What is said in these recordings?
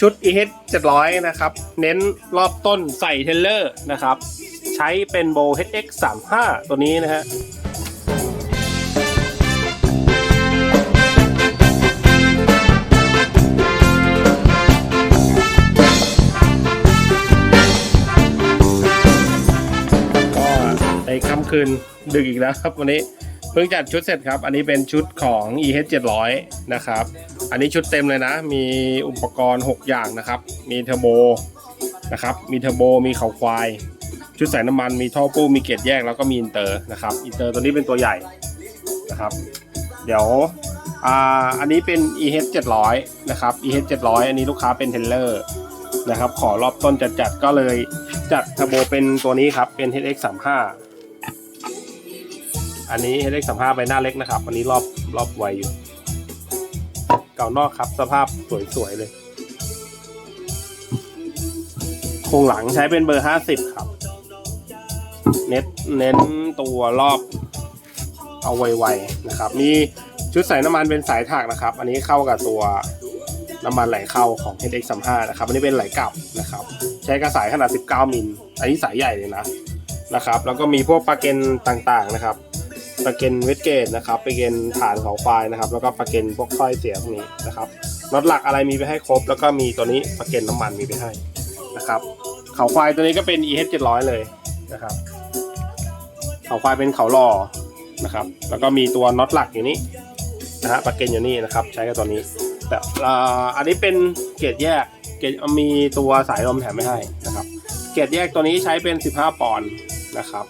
ชุด EH 700 นะครับ เน้นรอบต้นใส่เทเลอร์นะครับ ใช้เป็นโบ HX 35ตัวนี้นะฮะก็ในค่ำคืนดึกอีกแล้วครับวันนี้ เพิ่งจัดชุดเสร็จครับ อันนี้เป็นชุดของ EH 700นะครับ อันนี้ชุดเต็มเลยนะ มีอุปกรณ์ 6 อย่างนะครับ มีเทอร์โบนะครับ มีเทอร์โบ มีเขาควาย ชุดใส่น้ำมัน มีท่อปูมีเกจแยก แล้วก็มีอินเตอร์นะครับ อินเตอร์ตัวนี้เป็นตัวใหญ่นะครับ เดี๋ยวอ่าอันนี้เป็น EH 700นะครับ EH 700อันนี้ลูกค้าเป็นเทเลอร์นะครับ ขอรอบต้นจัดจัดก็เลยจัดเทอร์โบเป็นตัวนี้ครับ เป็น HX 35 อันนี้ HX 35ไปหน้าเล็กนะครับ อันนี้รอบรอบไวอยู่ เก่านอกครับสภาพสวยๆเลยโครงหลังใช้เป็นเบอร์50ครับ เน็ตเน้นตัวรอบเอาไวๆนะครับ มีชุดใส่น้ำมันเป็นสายถักนะครับ อันนี้เข้ากับตัวน้ำมันไหลเข้าของ HX35 นะครับ อันนี้เป็นไหลกลับนะครับ ใช้กระสายขนาด 19 มิล อันนี้สายใหญ่เลยนะนะครับ แล้วก็มีพวกปลั๊กเกนต่างๆนะครับ ปลั๊กเกนเวทเกตนะครับปลั๊กเกนฐานเขาไฟนะครับ แล้วก็ปลั๊กเกนพวกถ้อยเสียพวกนี้นะครับน็อตหลักอะไรมีไปให้ครบ แล้วก็มีตัวนี้ปลั๊กเกนน้ำมันมีไปให้นะครับเขาควายตัวนี้ก็เป็น EH 700เลยนะครับ เขาควายเป็นเขาหล่อนะครับ แล้วก็มีตัวน็อตหลักอยู่นี่นะฮะปลั๊กเกนอยู่นี่นะครับ ใช้กับตัวนี้ แต่อ่าอันนี้เป็นเกจแยกเกจมีตัวสายลมแถมไม่ให้นะครับ เกจแยกตัวนี้ใช้เป็น 15 ปอนด์นะครับ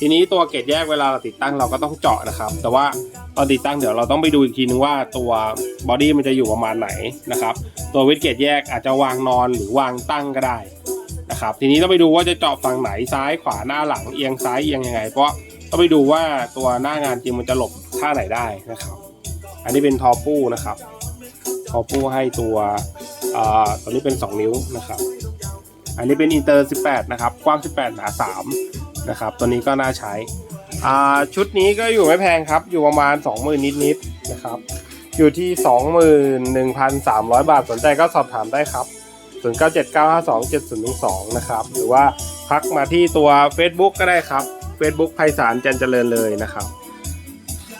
ทีนี้ตัวเกจแยกเวลาเราติดตั้งเราก็ต้องเจาะนะครับ แต่ว่าตอนติดตั้งเดี๋ยวเราต้องไปดูอีกทีนึงว่าตัวบอดี้มันจะอยู่ประมาณไหนนะครับ ตัววิดเกจแยกอาจจะวางนอนหรือวางตั้งก็ได้นะครับ ทีนี้ต้องไปดูว่าจะเจาะฝั่งไหนซ้ายขวาหน้าหลังเอียงซ้ายเอียงยังไง เพราะต้องไปดูว่าตัวหน้างานจริงมันจะหลบท่าไหนได้นะครับ อันนี้เป็นทอปู้นะครับทอปู้ให้ตัวอ่าตัวนี้เป็น 2 นิ้วนะครับ อันนี้เป็นอินเตอร์ 18 นะครับ กว้าง 18 หนา 3 นะครับ ตัวนี้ก็น่าใช้อ่าชุดนี้ก็อยู่ไม่แพงครับ อยู่ประมาณ 20,000 นิดๆนะครับ อยู่ที่ 21,300 บาทสนใจก็สอบถามได้ครับ 0979527012 นะครับ หรือว่าพักมาที่ตัว Facebook ก็ได้ครับ Facebook ไพศาลจันเจริญเลยนะครับ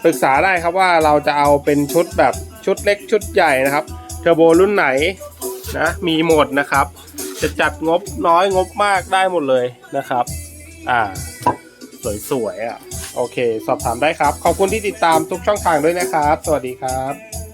ปรึกษาได้ครับว่าเราจะเอาเป็นชุดแบบชุดเล็กชุดใหญ่นะครับเทอร์โบรุ่นไหนนะมีหมดนะครับ จะจัดงบน้อยงบมากได้หมดเลยนะครับ อ่า สวยๆอะ โอเค สอบถามได้ครับ ขอบคุณที่ติดตามทุกช่องทางด้วยนะครับ สวัสดีครับ